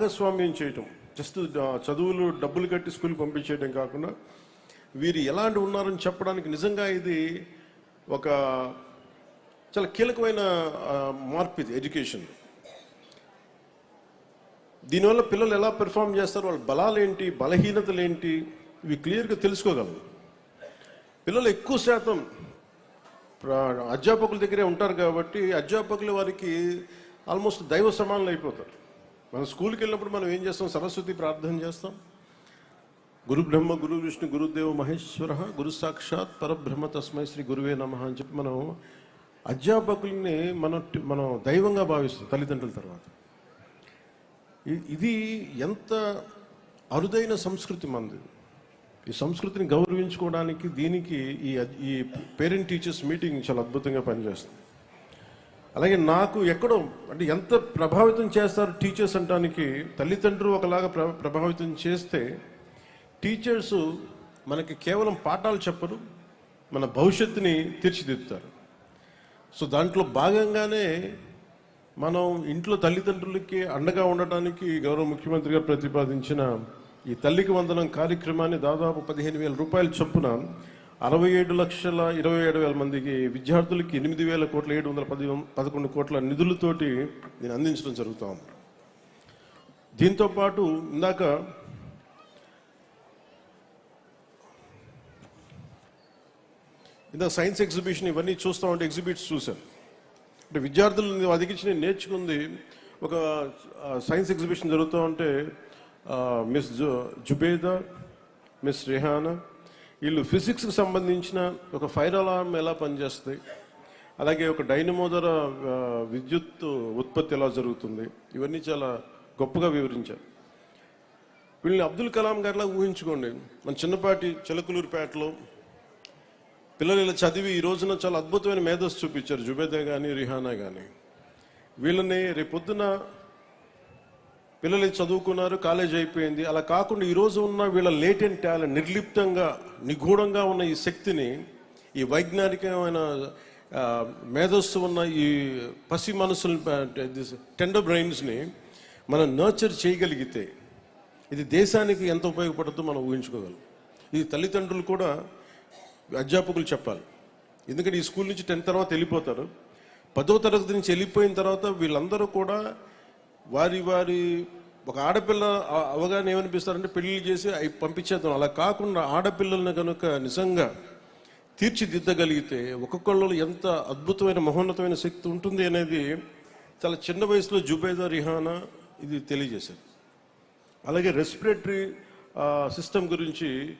భాగస్వామ్యం చేయటం? జస్ట్ చదువులు డబ్బులు కట్టి స్కూల్ పంపించేయడం కాకుండా వీరు ఎలాంటి ఉన్నారని చెప్పడానికి నిజంగా ఇది ఒక చాలా కీలకమైన మార్పు ఇది ఎడ్యుకేషన్. దీనివల్ల పిల్లలు ఎలా పెర్ఫామ్ చేస్తారు? వాళ్ళ బలాలు ఏంటి? బలహీనతలు ఏంటి? ఇవి క్లియర్గా తెలుసుకోగలరు. పిల్లలు ఎక్కువ శాతం అధ్యాపకుల దగ్గరే ఉంటారు కాబట్టి అధ్యాపకులు వారికి ఆల్మోస్ట్ దైవ సమానులు అయిపోతారు. మనం స్కూల్కి వెళ్ళినప్పుడు మనం ఏం చేస్తాం? సరస్వతి ప్రార్థన చేస్తాం. గురు బ్రహ్మ గురు విష్ణు గురుదేవ మహేశ్వర గురు సాక్షాత్ పరబ్రహ్మ తస్మై శ్రీ గురువే నమ అని చెప్పి మనం అధ్యాపకుల్ని మన మనం దైవంగా భావిస్తాం తల్లిదండ్రుల తర్వాత. ఇది ఎంత అరుదైన సంస్కృతి మంది. ఈ సంస్కృతిని గౌరవించుకోవడానికి దీనికి ఈ ఈ పేరెంట్ టీచర్స్ మీటింగ్ చాలా అద్భుతంగా పనిచేస్తుంది. అలాగే నాకు ఎక్కడో అంటే ఎంత ప్రభావితం చేస్తారు టీచర్స్ అంటానికి తల్లిదండ్రులు ఒకలాగా ప్ర ప్రభావితం చేస్తే టీచర్స్ మనకి కేవలం పాఠాలు చెప్పరు మన భవిష్యత్తుని తీర్చిదిద్దుతారు. సో దాంట్లో భాగంగానే మనం ఇంట్లో తల్లిదండ్రులకి అండగా ఉండటానికి గౌరవ ముఖ్యమంత్రి గారు ప్రతిపాదించిన ఈ తల్లికి వందనం కార్యక్రమాన్ని దాదాపు పదిహేను వేల రూపాయల చొప్పున అరవై ఏడు లక్షల ఇరవై ఏడు వేల మందికి విద్యార్థులకి ఎనిమిది వేల కోట్ల ఏడు వందల పది పదకొండు కోట్ల నిధులతోటి నేను అందించడం జరుగుతూ ఉంది. దీంతో పాటు ఇందాక ఇందాక సైన్స్ ఎగ్జిబిషన్ ఇవన్నీ చూస్తూ ఉంటే ఎగ్జిబిట్స్ చూశాను. అంటే విద్యార్థులు అదిగించి నేను నేర్చుకుంది ఒక సైన్స్ ఎగ్జిబిషన్ జరుగుతూ ఉంటే మిస్ జు జుబేదా మిస్ రెహానా వీళ్ళు ఫిజిక్స్కి సంబంధించిన ఒక ఫైర్ అలారం ఎలా పనిచేస్తాయి? అలాగే ఒక డైనమో ద్వారా విద్యుత్ ఉత్పత్తి ఎలా జరుగుతుంది? ఇవన్నీ చాలా గొప్పగా వివరించారు. వీళ్ళని అబ్దుల్ కలాం గారిలా ఊహించుకోండి. మన చిన్నపాటి చిలకలూరుపేటలో పిల్లలు ఇలా చదివి ఈ రోజున చాలా అద్భుతమైన మేధస్సు చూపించారు. జుబేదా కానీ రిహానా కానీ వీళ్ళని రేపొద్దున పిల్లలు చదువుకున్నారు కాలేజ్ అయిపోయింది. అలా కాకుండా ఈరోజు ఉన్న వీళ్ళ లేటెంట్ టాలెంట్ నిర్లిప్తంగా నిగూఢంగా ఉన్న ఈ శక్తిని ఈ వైజ్ఞానికమైన మేధస్సు ఉన్న ఈ పసి మనసులు టెండర్ బ్రెయిన్స్ని మనం నర్చర్ చేయగలిగితే ఇది దేశానికి ఎంత ఉపయోగపడుతుందో మనం ఊహించుకోగలం. ఇది తల్లిదండ్రులు కూడా అధ్యాపకులు చెప్పాలి. ఎందుకంటే ఈ స్కూల్ నుంచి టెన్త్ తర్వాత వెళ్ళిపోతారు. పదో తరగతి నుంచి వెళ్ళిపోయిన తర్వాత వీళ్ళందరూ కూడా వారి వారి ఒక ఆడపిల్ల అవగాహన ఏమనిపిస్తారంటే పెళ్ళి చేసి అవి పంపించేద్దాం. అలా కాకుండా ఆడపిల్లల్ని కనుక నిజంగా తీర్చిదిద్దగలిగితే ఒక్కొక్కళ్ళు ఎంత అద్భుతమైన మహోన్నతమైన శక్తి ఉంటుంది అనేది చాలా చిన్న వయసులో జుబేదా రిహానా ఇది తెలియజేశారు. అలాగే రెస్పిరేటరీ సిస్టమ్ గురించి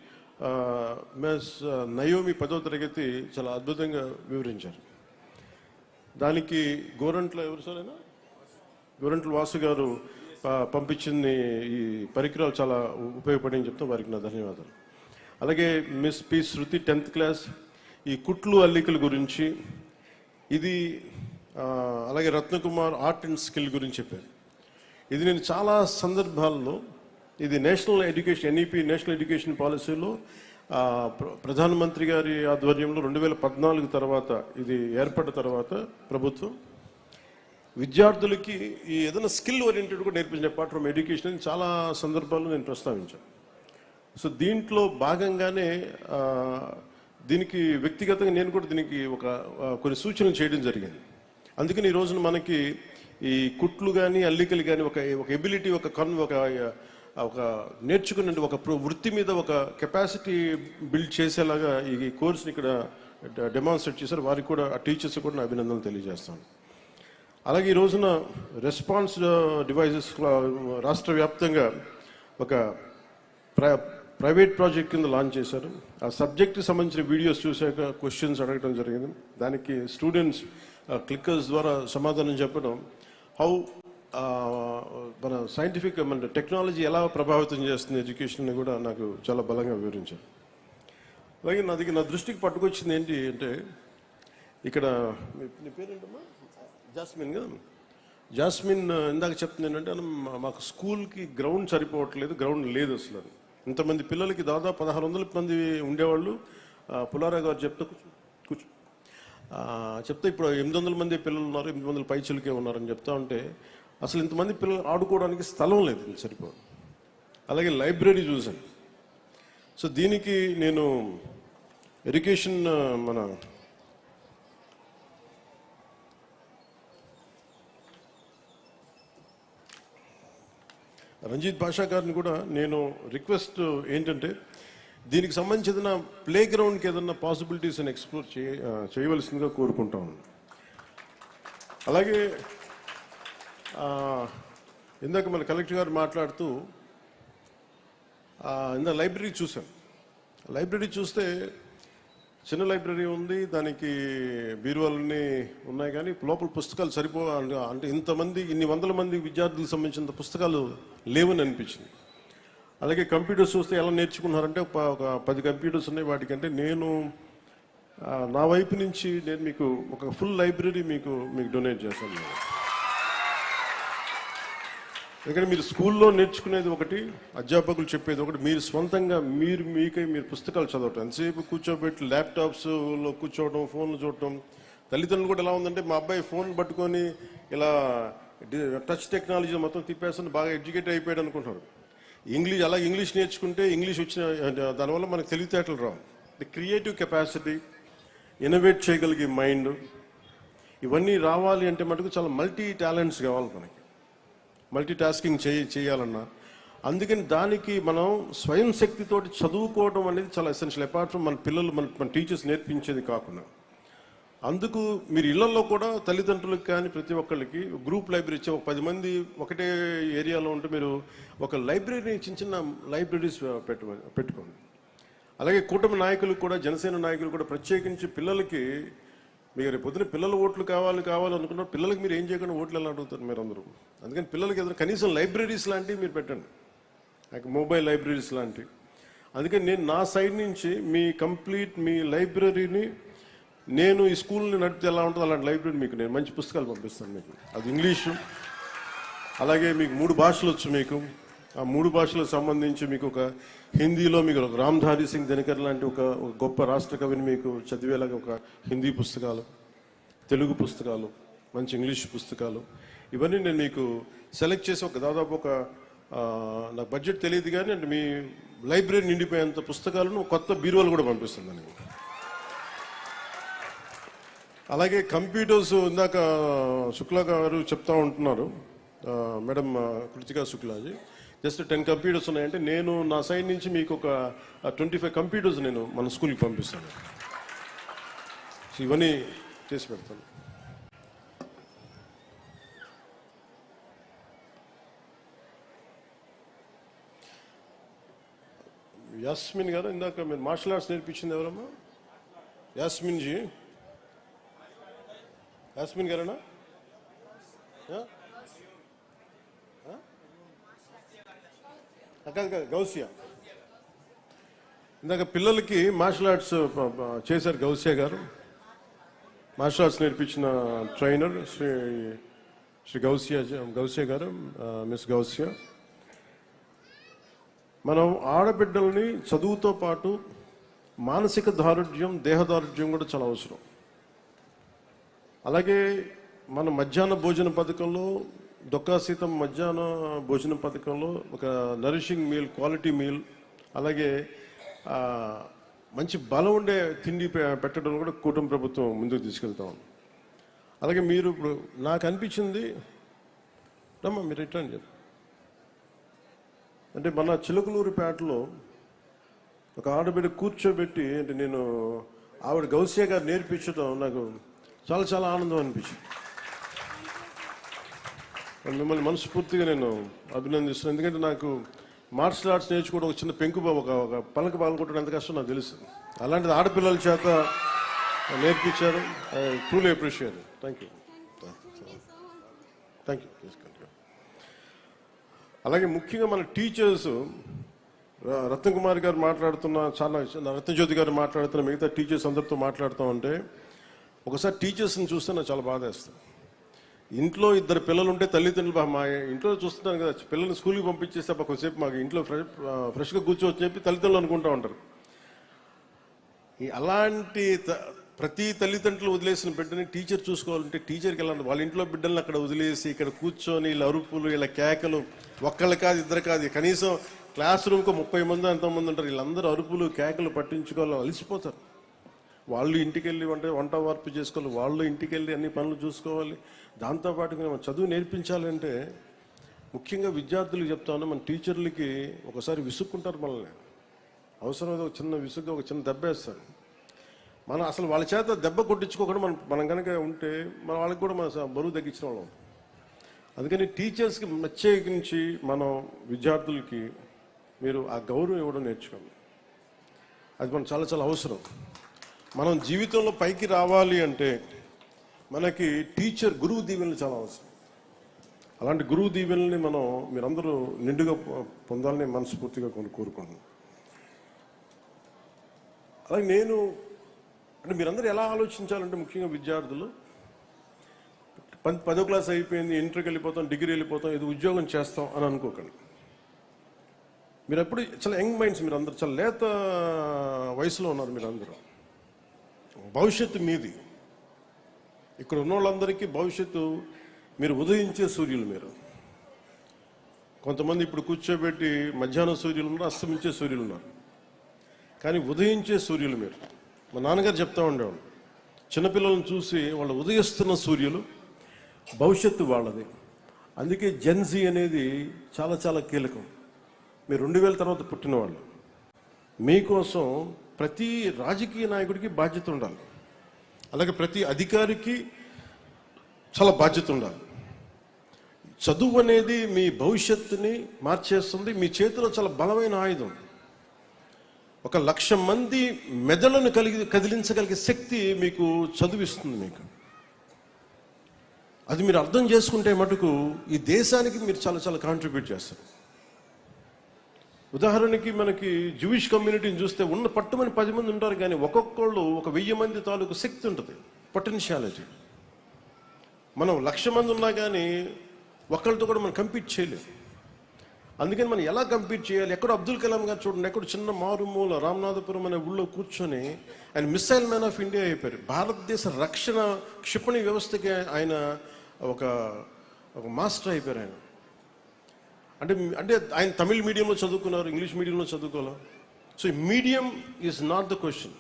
మెస్ నయోమి పదో తరగతి చాలా అద్భుతంగా వివరించారు. దానికి గోరంట్లో ఎవరు సారైనా గోరంట్ల వాసు గారు పంపించిన ఈ పరికరాలు చాలా ఉపయోగపడని చెప్తాం వారికి నా ధన్యవాదాలు. అలాగే Miss P Shruti tenth class ఈ కుట్లు అల్లికల గురించి ఇది అలాగే రత్నకుమార్ ఆర్ట్ అండ్ స్కిల్ గురించి చెప్పారు. ఇది నేను చాలా సందర్భాల్లో ఇది national education NEP national education పాలసీలో ప్రధానమంత్రి గారి ఆధ్వర్యంలో రెండు వేల పద్నాలుగు తర్వాత ఇది ఏర్పడిన తర్వాత ప్రభుత్వం విద్యార్థులకి ఈ ఏదైనా స్కిల్ ఓరియంటెడ్ కూడా నేర్పించిన పార్ట్ ఫ్రమ్ ఎడ్యుకేషన్ చాలా సందర్భాల్లో నేను ప్రస్తావించాను. సో దీంట్లో భాగంగానే దీనికి వ్యక్తిగతంగా నేను కూడా దీనికి ఒక కొన్ని సూచనలు చేయడం జరిగింది. అందుకని ఈ రోజున మనకి ఈ కుట్లు కానీ అల్లికలు కానీ ఒక ఒక ఎబిలిటీ ఒక కన్ ఒక ఒక నేర్చుకునే ఒక ప్ర- వృత్తి మీద ఒక కెపాసిటీ బిల్డ్ చేసేలాగా ఈ కోర్స్ని ఇక్కడ డెమాన్స్ట్రేట్ చేశారు. వారికి కూడా ఆ టీచర్స్ కూడా నా అభినందనలు తెలియజేస్తాను. అలాగే ఈ రోజున రెస్పాన్స్ డివైజెస్ రాష్ట్ర వ్యాప్తంగా ఒక ప్ర ప్రైవేట్ ప్రాజెక్ట్ కింద లాంచ్ చేశారు. ఆ సబ్జెక్ట్కి సంబంధించిన వీడియోస్ చూశాక క్వశ్చన్స్ అడగడం జరిగింది. దానికి స్టూడెంట్స్ క్లిక్కర్స్ ద్వారా సమాధానం చెప్పడం హౌ మన సైంటిఫిక్ మన టెక్నాలజీ ఎలా ప్రభావితం చేస్తుంది ఎడ్యుకేషన్ కూడా నాకు చాలా బలంగా వివరించారు. అలాగే నా దగ్గర నా దృష్టికి పట్టుకొచ్చింది ఏంటి అంటే ఇక్కడ మీ- నీ పేరేంటమ్మా? జాస్మిన్ కదా జాస్మిన్ ఇందాక చెప్తుంది ఏంటంటే మా- మాకు స్కూల్కి గ్రౌండ్ సరిపోవట్లేదు గ్రౌండ్ లేదు అసలు అది. ఇంతమంది పిల్లలకి దాదాపు పదహారు వందల మంది ఉండేవాళ్ళు. పులారా గారు చెప్తే కూర్చు చెప్తే ఇప్పుడు ఎనిమిది వందల మంది పిల్లలు ఉన్నారు ఎనిమిది వందల పైచులకే ఉన్నారని చెప్తా ఉంటే అసలు ఇంతమంది పిల్లలు ఆడుకోవడానికి స్థలం లేదు సరిపో అలాగే లైబ్రరీ చూశాను. సో దీనికి నేను ఎడ్యుకేషన్ మన రంజిత్ భాషా గారిని కూడా నేను రిక్వెస్ట్ ఏంటంటే దీనికి సంబంధించిన ప్లే గ్రౌండ్కి ఏదన్నా పాసిబిలిటీస్ అని ఎక్స్ప్లోర్ చేయ చేయవలసిందిగా కోరుకుంటాను అలాగే ఇందాక మన కలెక్టర్ గారు మాట్లాడుతూ ఇందా లైబ్రరీ చూసాం లైబ్రరీ చూస్తే చిన్న లైబ్రరీ ఉంది దానికి బీరువాలన్నీ ఉన్నాయి కానీ లోపల పుస్తకాలు సరిపో అంటే ఇంతమంది ఇన్ని వందల మంది విద్యార్థులకు సంబంధించిన పుస్తకాలు లేవని అనిపించింది. అలాగే కంప్యూటర్స్ చూస్తే ఎలా నేర్చుకున్నారంటే ఒక ఒక పది కంప్యూటర్స్ ఉన్నాయి వాటికంటే నేను నా వైపు నుంచి నేను మీకు ఒక ఫుల్ లైబ్రరీ మీకు మీకు డొనేట్ చేస్తాను. ఎందుకంటే మీరు స్కూల్లో నేర్చుకునేది ఒకటి అధ్యాపకులు చెప్పేది ఒకటి మీరు సొంతంగా మీరు మీకై మీరు పుస్తకాలు చదవటం. ఎంతసేపు కూర్చోబెట్టి ల్యాప్టాప్స్లో కూర్చోవడం ఫోన్లు చూడటం. తల్లిదండ్రులు కూడా ఎలా ఉందంటే మా అబ్బాయి ఫోన్ పట్టుకొని ఇలా టచ్ టెక్నాలజీ మొత్తం తిప్పేస్తుంది బాగా ఎడ్యుకేట్ అయిపోయాడు అనుకుంటున్నారు. ఇంగ్లీష్ అలా ఇంగ్లీష్ నేర్చుకుంటే ఇంగ్లీష్ వచ్చిన దానివల్ల మనకు తెలివితేటలు రావు. ది క్రియేటివ్ కెపాసిటీ ఇన్నోవేట్ చేయగలిగే మైండ్ ఇవన్నీ రావాలి అంటే మటుకు చాలా మల్టీ టాలెంట్స్ కావాలి మనకి. మల్టీ టాస్కింగ్ చేయ చేయాలన్నా. అందుకని దానికి మనం స్వయం శక్తితోటి చదువుకోవడం అనేది చాలా ఎసెన్షియల్ అపార్ట్ ఫ్రమ్ మన పిల్లలు మన మన టీచర్స్ నేర్పించేది కాకుండా. అందుకు మీరు ఇళ్ళలో కూడా తల్లిదండ్రులకు కానీ ప్రతి ఒక్కళ్ళకి గ్రూప్ లైబ్రరీ ఇచ్చే ఒక పది మంది ఒకటే ఏరియాలో ఉంటే మీరు ఒక లైబ్రరీని చిన్న చిన్న లైబ్రరీస్ పెట్ట పెట్టుకోండి. అలాగే కూటమి నాయకులు కూడా జనసేన నాయకులు కూడా ప్రత్యేకించి పిల్లలకి మీరు రేపు పొద్దున పిల్లల ఓట్లు కావాలి కావాలి అనుకున్న పిల్లలకి మీరు ఏం చేయకుండా ఓట్లు ఎలా అడుగుతారు మీరు అందరూ? అందుకని పిల్లలకి ఏదైనా కనీసం లైబ్రరీస్ లాంటివి మీరు పెట్టండి. నాకు మొబైల్ లైబ్రరీస్ లాంటివి. అందుకని నేను నా సైడ్ నుంచి మీ కంప్లీట్ మీ లైబ్రరీని నేను ఈ స్కూల్ని నడిపితే ఎలా ఉంటుందో అలాంటి లైబ్రరీ మీకు నేను మంచి పుస్తకాలు పంపిస్తాను మీకు. అది ఇంగ్లీషు. అలాగే మీకు మూడు భాషలు వచ్చు మీకు. ఆ మూడు భాషలకు సంబంధించి మీకు ఒక హిందీలో మీకు రామ్ధారి సింగ్ దినకర్ లాంటి ఒక గొప్ప రాష్ట్ర కవిని మీకు చదివేలాగా ఒక హిందీ పుస్తకాలు తెలుగు పుస్తకాలు మంచి ఇంగ్లీష్ పుస్తకాలు. ఇవన్నీ నేను మీకు సెలెక్ట్ చేసి ఒక దాదాపు ఒక నాకు బడ్జెట్ తెలియదు కానీ అంటే మీ లైబ్రరీ నిండిపోయేంత పుస్తకాలను కొత్త బీరువాలు కూడా పంపిస్తుంది నేను. అలాగే కంప్యూటర్స్ ఇందాక శుక్లా గారు చెప్తా ఉంటున్నారు. మేడం కృతికా శుక్లాజీ. జస్ట్ టెన్ కంప్యూటర్స్ ఉన్నాయంటే నేను నా సైడ్ నుంచి మీకు ఒక ట్వంటీ ఫైవ్ కంప్యూటర్స్ నేను మన స్కూల్కి పంపిస్తాను. సో ఇవన్నీ చేసి పెడతాను. యాస్మిన్ గారు ఇందాక మీరు మార్షల్ ఆర్ట్స్ నేర్పించింది ఎవరమ్మా? యాస్మిన్ జీ. యాస్మిన్ గారేనా ఆ? ఆ? ఆ, కాదు కాదు గౌసియా. ఇందాక పిల్లలకి మార్షల్ ఆర్ట్స్ చేశారు గౌసియా గారు. మార్షల్ ఆర్ట్స్ నేర్పించిన ట్రైనర్ శ్రీ శ్రీ గౌసియా గౌసియా గారు మిస్ గౌసియా. మనం ఆడబిడ్డల్ని చదువుతో పాటు మానసిక దారుఢ్యం దేహ దారుఢ్యం కూడా చాలా అవసరం. అలాగే మన మధ్యాహ్న భోజన పథకంలో డొక్కా సీతం మధ్యాహ్న భోజన పథకంలో ఒక నరిషింగ్ మీల్ క్వాలిటీ మీల్ అలాగే మంచి బలం ఉండే తిండి పె- పెట్టడం కూడా కూటమి ప్రభుత్వం ముందుకు తీసుకెళ్తాం అలాగే మీరు ఇప్పుడు నాకు అనిపించింది రమ్మా మీరు రిటర్న్ చెప్పు అంటే మన చిలుకలూరిపేటలో ఒక ఆడబిడ్డ కూర్చోబెట్టి అంటే నేను ఆవిడ గౌసియా గారు నేర్పించడం నాకు చాలా చాలా ఆనందం అనిపించింది. మిమ్మల్ని మనస్ఫూర్తిగా నేను అభినందిస్తున్నాను. ఎందుకంటే నాకు మార్షల్ ఆర్ట్స్ నేర్చుకోవడం ఒక చిన్న పెంకుబాబు ఒక ఒక పలక పాల్గొట్టడం ఎంత కష్టం నాకు తెలుసు. అలాంటిది ఆడపిల్లల చేత నేర్పించారు. I truly appreciate thank you thank you అలాగే ముఖ్యంగా మన టీచర్స్ రత్న కుమార్ గారు మాట్లాడుతున్న చాలా రత్నజ్యోతి గారు మాట్లాడుతున్న మిగతా టీచర్స్ అందరితో మాట్లాడుతూ ఉంటే ఒకసారి టీచర్స్ని చూస్తే నాకు చాలా బాధ వేస్తుంది ఇంట్లో ఇద్దరు పిల్లలు ఉంటే తల్లిదండ్రులు మా ఇంట్లో చూస్తున్నాను కదా పిల్లల్ని స్కూల్కి పంపించేస్తే అబ్బా కొంచెంసేపు మాకు ఇంట్లో ఫ్రెష్ ఫ్రెష్గా కూర్చోవచ్చు చెప్పి తల్లిదండ్రులు అనుకుంటూ ఉంటారు. ఈ అలాంటి త- ప్రతి తల్లిదండ్రులు వదిలేసిన బిడ్డని టీచర్ చూసుకోవాలంటే టీచర్కి వెళ్ళాలి వాళ్ళ ఇంట్లో బిడ్డల్ని అక్కడ వదిలేసి ఇక్కడ కూర్చొని వీళ్ళ అరుపులు వీళ్ళ కేకలు ఒక్కళ్ళు కాదు ఇద్దరు కాదు కనీసం క్లాస్ రూమ్కి ముప్పై మంది ఎంతమంది ఉంటారు వీళ్ళందరూ అరుపులు కేకలు పట్టించుకోవాలి అలసిపోతారు. వాళ్ళు ఇంటికి వెళ్ళి వంట వంట వార్పు చేసుకోవాలి వాళ్ళు ఇంటికి వెళ్ళి అన్ని పనులు చూసుకోవాలి. దాంతోపాటు మనం చదువు నేర్పించాలంటే ముఖ్యంగా విద్యార్థులకు చెప్తాను మన టీచర్లకి ఒకసారి విసుక్కుంటారు మనల్ని. అవసరం ఒక చిన్న విసుగ్గా ఒక చిన్న దెబ్బ వేస్తారు. మనం అసలు వాళ్ళ చేత దెబ్బ కొట్టించుకోకుండా మనం మనం కనుక ఉంటే మన వాళ్ళకి కూడా మన బరువు తగ్గించిన వాళ్ళం. అందుకని టీచర్స్కి ప్రత్యేకించి మనం విద్యార్థులకి మీరు ఆ గౌరవం ఇవ్వడం నేర్చుకోండి. అది మనం చాలా చాలా అవసరం. మనం జీవితంలో పైకి రావాలి అంటే మనకి టీచర్ గురువు దీవెనలు చాలా అవసరం. అలాంటి గురువు దీవెనల్ని మనం మీరందరూ నిండుగా పొందాలని మనస్ఫూర్తిగా కొన్ని కోరుకుంటున్నాను అలాగే నేను అంటే మీరందరూ ఎలా ఆలోచించాలంటే ముఖ్యంగా విద్యార్థులు పది పదో క్లాస్ అయిపోయింది ఇంటర్కి వెళ్ళిపోతాం డిగ్రీ వెళ్ళిపోతాం ఇది ఉద్యోగం చేస్తాం అని అనుకోకండి. మీరు ఎప్పుడు చాలా యంగ్ మైండ్స్ మీరు అందరు చాలా లేత వయసులో ఉన్నారు మీరు అందరూ భవిష్యత్తు మీది. ఇక్కడ ఉన్న వాళ్ళందరికీ భవిష్యత్తు మీరు ఉదయించే సూర్యులు మీరు. కొంతమంది ఇప్పుడు కూర్చోబెట్టి మధ్యాహ్నం సూర్యులు ఉన్నారు అస్తమించే సూర్యులు ఉన్నారు. కానీ ఉదయించే సూర్యులు మీరు. మా నాన్నగారు చెప్తా ఉండేవాడు చిన్నపిల్లలను చూసి వాళ్ళు ఉదయిస్తున్న సూర్యులు భవిష్యత్తు వాళ్ళది. అందుకే జెన్జీ అనేది చాలా చాలా కీలకం. మీరు రెండు వేల తర్వాత పుట్టిన వాళ్ళు మీకోసం ప్రతి రాజకీయ నాయకుడికి బాధ్యత ఉండాలి. అలాగే ప్రతి అధికారికి చాలా బాధ్యత ఉండాలి. చదువు అనేది మీ భవిష్యత్తుని మార్చేస్తుంది. మీ చేతిలో చాలా బలమైన ఆయుధం. ఒక లక్ష మంది మెదడును కలిగి కదిలించగలిగే శక్తి మీకు చదువిస్తుంది మీకు. అది మీరు అర్థం చేసుకుంటే మటుకు ఈ దేశానికి మీరు చాలా చాలా కాంట్రిబ్యూట్ చేస్తారు. ఉదాహరణకి మనకి జూయిష్ కమ్యూనిటీని చూస్తే ఉన్న పట్టుమని పది మంది ఉంటారు కానీ ఒక్కొక్కళ్ళు ఒక వెయ్యి మంది తాలూకు శక్తి ఉంటుంది పొటెన్షియాలిటీ మనం లక్ష మంది ఉన్నా కానీ ఒకళ్ళతో కూడా మనం కంపీట్ చేయలేము అందుకని మనం ఎలా కంపీట్ చేయాలి? ఎక్కడ అబ్దుల్ కలాం గారు చూడండి ఎక్కడ చిన్న మారుమూల రామనాథపురం అనే ఊళ్ళో కూర్చొని ఆయన మిస్సైల్ మ్యాన్ ఆఫ్ ఇండియా అయిపోయారు. భారతదేశ రక్షణ క్షిపణి వ్యవస్థకి ఆయన ఒక ఒక మాస్టర్ అయిపోయారు ఆయన. అంటే అంటే ఆయన తమిళ్ మీడియంలో చదువుకున్నారు ఇంగ్లీష్ మీడియంలో చదువుకోవాలి? So medium is not the question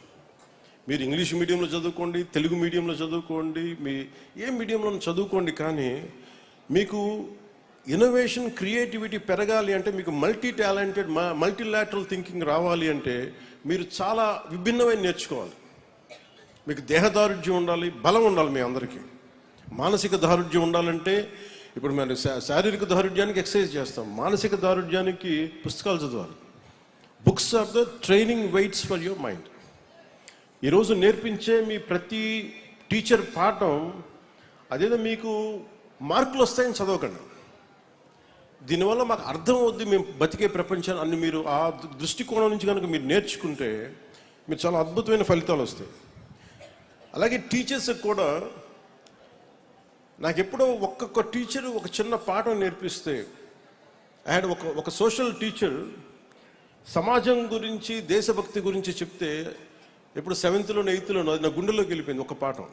మీరు ఇంగ్లీష్ మీడియంలో చదువుకోండి తెలుగు మీడియంలో చదువుకోండి మీ ఏ మీడియంలో చదువుకోండి కానీ మీకు ఇన్నోవేషన్ క్రియేటివిటీ పెరగాలి అంటే మీకు మల్టీ టాలెంటెడ్ మల్టీలాటరల్ థింకింగ్ రావాలి అంటే మీరు చాలా విభిన్నమైన నేర్చుకోవాలి. మీకు దేహదారుఢ్యం ఉండాలి బలం ఉండాలి మీ అందరికీ. మానసిక దారుఢ్యం ఉండాలంటే ఇప్పుడు మనం శా- శారీరక దారుఢ్యానికి ఎక్సర్సైజ్ చేస్తాం. మానసిక దారుఢ్యానికి పుస్తకాలు చదవాలి. Books are the training weights for your mind. ఈరోజు నేర్పించే మీ ప్రతి టీచర్ పాఠం అదేదో మీకు మార్కులు వస్తాయని చదవకండి. దీనివల్ల మాకు అర్థం అవుద్ది మేము బతికే ప్రపంచాన్ని అన్ని మీరు ఆ దృష్టికోణం నుంచి కనుక మీరు నేర్చుకుంటే మీరు చాలా అద్భుతమైన ఫలితాలు వస్తాయి. అలాగే టీచర్స్ కూడా నాకు ఎప్పుడో ఒక్కొక్క టీచర్ ఒక చిన్న పాఠం నేర్పిస్తే హ్యాడ్ ఒక ఒక సోషల్ టీచర్ సమాజం గురించి దేశభక్తి గురించి చెప్తే ఇప్పుడు సెవెంత్లోనో ఎయిత్లోనో అది నా గుండెల్లోకి వెళ్ళిపోయింది ఒక పాఠం.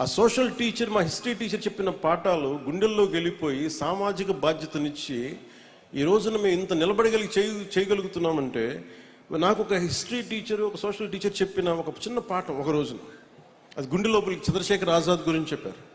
ఆ సోషల్ టీచర్ మా హిస్టరీ టీచర్ చెప్పిన పాఠాలు గుండెల్లోకి వెళ్ళిపోయి సామాజిక బాధ్యతనిచ్చి ఈ రోజున మేము ఇంత నిలబడగలిగి చేయ చేయగలుగుతున్నామంటే నాకు ఒక హిస్టరీ టీచర్ ఒక సోషల్ టీచర్ చెప్పిన ఒక చిన్న పాఠం ఒక రోజున. అది గుండె లోపలికి చంద్రశేఖర్ ఆజాద్ గురించి చెప్పారు.